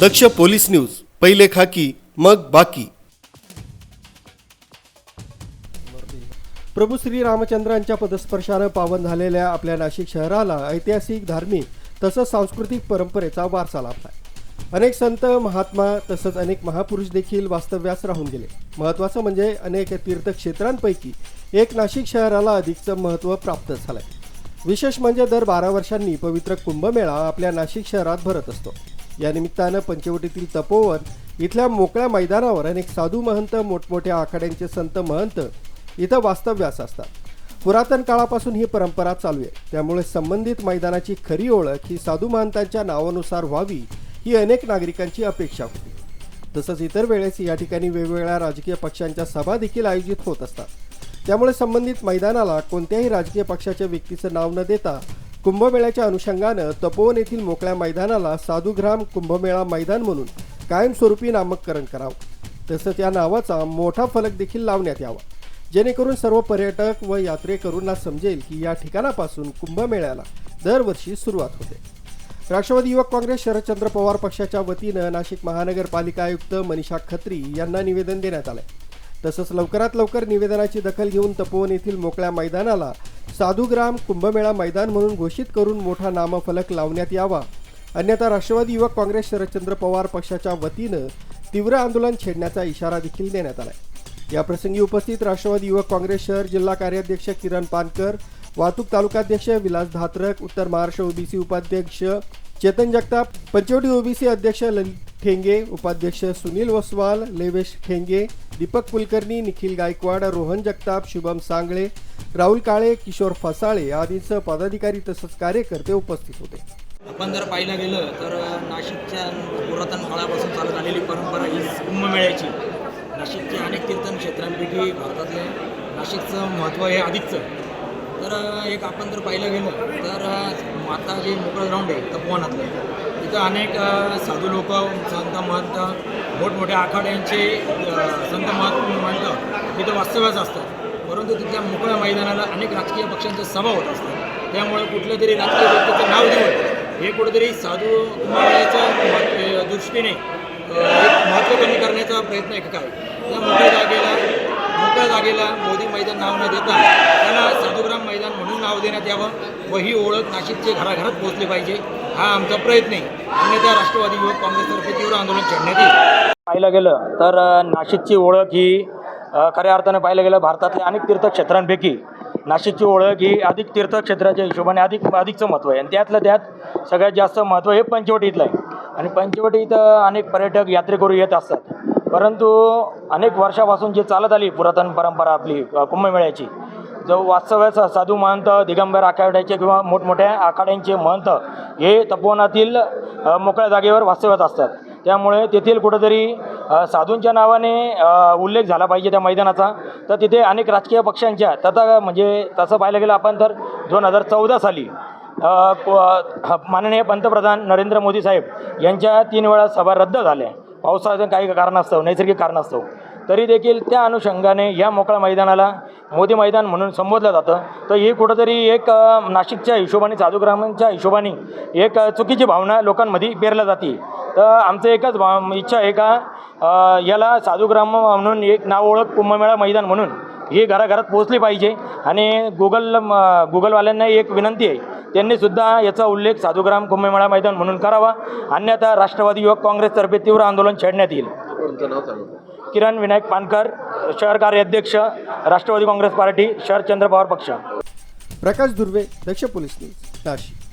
दक्ष police news पहिले खाकी मग बाकी. प्रभू श्री रामचंद्रांच्या पदस्पर्शानं पावन झालेल्या आपल्या नाशिक शहराला ऐतिहासिक धार्मिक तसंच सांस्कृतिक परंपरेचा वारसा लाभला अनेक संत महात्मा तसंच अनेक महापुरुष देखील वास्तव्यास राहून गेले. महत्त्वाचं म्हणजे अनेक तीर्थक्षेत्रांपैकी एक नाशिक शहराला अधिकचं महत्त्व प्राप्त झालंय. विशेष म्हणजे दर बारा वर्षांनी पवित्र कुंभमेळा आपल्या नाशिक शहरात भरत असतो. या निमित्तानं पंचवटीतील तपोवन इथल्या मोकळ्या मैदानावर अनेक साधू महंत मोठमोठ्या आखाड्यांचे संत महंत इथं वास्तव्यास असतात. पुरातन काळापासून ही परंपरा चालू आहे. त्यामुळे संबंधित मैदानाची खरी ओळख ही साधू महंतांच्या नावानुसार व्हावी ही अनेक नागरिकांची अपेक्षा होती. तसंच इतर वेळेस या ठिकाणी वेगवेगळ्या राजकीय पक्षांच्या सभा देखील आयोजित होत असतात. त्यामुळे संबंधित मैदानाला कोणत्याही राजकीय पक्षाच्या व्यक्तीचं नाव न देता कुंभमेळ्याच्या अनुषंगानं तपोवन येथील मोकळ्या मैदानाला साधुग्राम कुंभमेळा मैदान म्हणून कायमस्वरूपी नामकरण करावं. तसंच या नावाचा मोठा फलक देखील लावण्यात यावा. जेणेकरून सर्व पर्यटक व यात्रेकरूंना समजेल की या ठिकाणापासून कुंभमेळ्याला दरवर्षी सुरुवात होते. राष्ट्रवादी युवक काँग्रेस शरदचंद्र पवार पक्षाच्या वतीनं नाशिक महानगरपालिका आयुक्त मनीषा खत्री यांना निवेदन देण्यात आलंय. तसंच लवकरात लवकर निवेदनाची दखल घेऊन तपोवन येथील मोकळ्या मैदानाला साधुग्राम कुंभमेळा मैदान म्हणून घोषित करून मोठा नामफलक लावण्यात यावा. अन्यथा राष्ट्रवादी युवक काँग्रेस शरदचंद्र पवार पक्षाच्या वतीनं तीव्र आंदोलन छेडण्याचा इशारा देखील देण्यात आलाय. याप्रसंगी उपस्थित राष्ट्रवादी युवक काँग्रेस शहर जिल्हा कार्याध्यक्ष किरण पानकर वाहतूक तालुकाध्यक्ष विलास धात्रक उत्तर महाराष्ट्र ओबीसी उपाध्यक्ष चेतन जगताप पंचवटी ओबीसी अध्यक्ष ललित ठेंगे उपाध्यक्ष सुनील वसवाल लेवेश ठेंगे दीपक कुलकर्णी निखिल गायकवाड रोहन जगताप शुभम सांगळे राहुल काळे किशोर फसाळे आदींसह पदाधिकारी तसंच कार्यकर्ते उपस्थित होते. आपण जर पाहायला गेलं तर नाशिकच्या पुरातन काळापासून चालत आलेली परंपरा ही कुंभमेळ्याची. नाशिकच्या अनेक तीर्थन क्षेत्रांपैकी भारतातले नाशिकचं महत्त्व हे अधिकचं तर एक आपण जर पाहिलं गेलं तर आता जे मोकळं ग्राउंड आहे तपोवनातलं तिथं अनेक साधू लोक संत महंत मोठमोठ्या आखाड्यांचे संत महंत महंत तिथं वास्तव्यास असतात. परंतु तिथल्या मोकळ्या मैदानाला अनेक राजकीय पक्षांच्या सभा होत असतात त्यामुळे कुठल्या तरी राजकीय व्यक्तीचं नाव देऊन हे कुठेतरी साधू कुमाराच्या महत्व- दृष्टीने एक महत्त्व कमी करण्याचा प्रयत्न आहे. का काय त्या मोकळ्या जागेला मोकळ्या जागेला मोदी मैदान नाव न देता त्याला साधुग्राम मैदान म्हणून नाव देण्यात यावं व ही ओळख नाशिकचे घराघरात पोहोचली पाहिजे हा आमचा प्रयत्न आहे. अन्यथा राष्ट्रवादी युवक काँग्रेसतर्फे तीव्र आंदोलन छेडण्यात येईल. पाहिलं गेलं तर नाशिकची ओळख ही खऱ्या अर्थाने पाहिलं गेलं भारतातल्या अनेक तीर्थक्षेत्रांपैकी नाशिकची ओळख ही अधिक तीर्थक्षेत्राच्या हिशोबाने अधिक अधिकचं महत्त्व आहे. आणि त्यातलं त्यात सगळ्यात जास्त महत्त्व हे पंचवटीतलं आहे. आणि पंचवटीत अनेक पर्यटक यात्रेकरू येत असतात. परंतु अनेक वर्षापासून जी चालत आली पुरातन परंपरा आपली कुंभमेळ्याची जो वास्तव्याचा साधू महंत दिगंबर आखाड्याचे किंवा मोठमोठ्या आखाड्यांचे महंत हे तपोवनातील मोकळ्या जागेवर वास्तव्यात असतात. त्यामुळे तेथील कुठंतरी साधूंच्या नावाने उल्लेख झाला पाहिजे त्या मैदानाचा. तर तिथे अनेक राजकीय पक्षांच्या तथा म्हणजे तसं पाहायला गेलं आपण तर दोन हजार चौदा साली माननीय पंतप्रधान नरेंद्र मोदी साहेब यांच्या तीन वेळा सभा रद्द झाल्या. पावसाचं काही कारणास्तव नैसर्गिक कारणास्तव तरी देखील त्या अनुषंगाने या मोकळ्या मैदानाला मोदी मैदान म्हणून संबोधलं जातं. तर ही कुठंतरी एक नाशिकच्या हिशोबाने साधुग्रामांच्या हिशोबाने एक चुकीची भावना लोकांमध्ये पेरल्या जाते. तर आमचं एकच भाव इच्छा आहे का याला साधुग्राम म्हणून एक नाव ओळख कुंभमेळा मैदान म्हणून ही घराघरात पोहोचली पाहिजे. आणि गुगल गुगलवाल्यांना एक विनंती आहे. त्यांनी सुद्धा याचा उल्लेख साधुग्राम कुंभमेळा मैदान म्हणून करावा. अन्यथा राष्ट्रवादी युवक काँग्रेसतर्फे तीव्र आंदोलन छेडण्यात येईल. किरण विनायक पानकर शहर कार्याध्यक्ष राष्ट्रवादी काँग्रेस पार्टी शहर चंद्रपवार पक्ष. Prakash Durve Daksh police news Nashik.